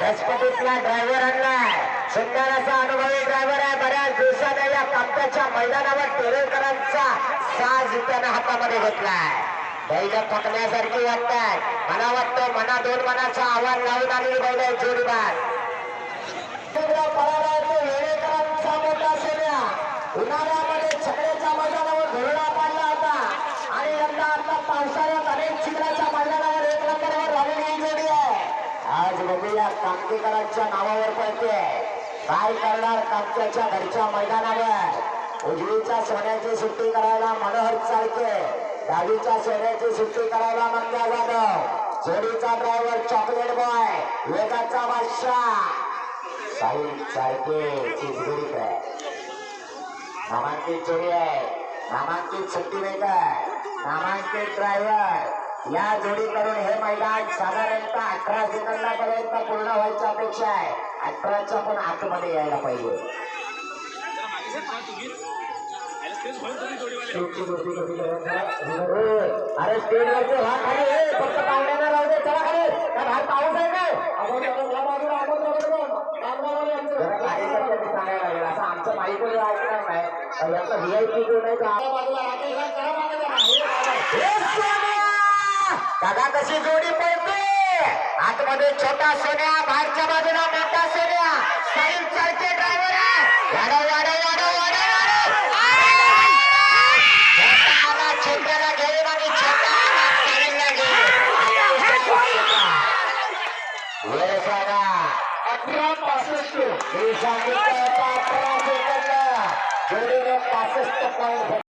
दशपतीतला driver आणलाय. सुंदर असा अनुभवी ड्रायव्हर आहे. बऱ्याच दिवसाने या कामकाच्या मैदानावर टेरेकरांचा साज त्यानं हातामध्ये घेतलाय. बैल पकण्यासारखी वाटतात मला वाटतं मना दोन मनाचा आव्हान लावून आलेली बैल आहे जोडीदार. वेळेकरांचा मोठा सेन्या. उन्हाळ्यामध्ये छकड्याच्या मैदानावर धुरळा पाडला होता. आणि यंदा आता पावसाळ्यात बघूया नावावर पडते काय करणार कामत्याच्या घरच्या मैदानावर? उजवीच्या सोन्याची सुट्टी करायला मनोहर चालके डावीच्या सोन्याची सुट्टी करायला मंग्या जाधव. जोडीचा ड्रायव्हर चॉकलेट बॉय वेगाचा बादशाह. साई चालके चिचगुडीत नामांकित जोडी आहे. नामांकित सुट्टी मेकर नामांकित ड्रायव्हर या जोडीकडून हे मैदान साधारणतः अठरा सेकंदापर्यंत पूर्ण व्हायची अपेक्षा आहे. अठराच्या पण आतमध्ये यायला पाहिजे. अरे स्टेज वरचे व्हा खाली फक्त पाहुण्यांना राहू दे चला खाली काय बाहेर पाऊस आहे काय असं आमचं वगैरे ऐकणार नाही. याचा व्हीआयपी जो नाही तो हे दादा कशी जोडी पळते. आतमध्ये छोटा सोन्या बाहेरच्या बाजूला मोठा सोन्या. साईड चालते ड्रायव्हर वाढव वाढव वाढव वाढव वाढव छोटा आला छोट्याला घेऊन आणि छोटा आला साईडला घेऊन. वेळ सांगा अठरा पासष्ट.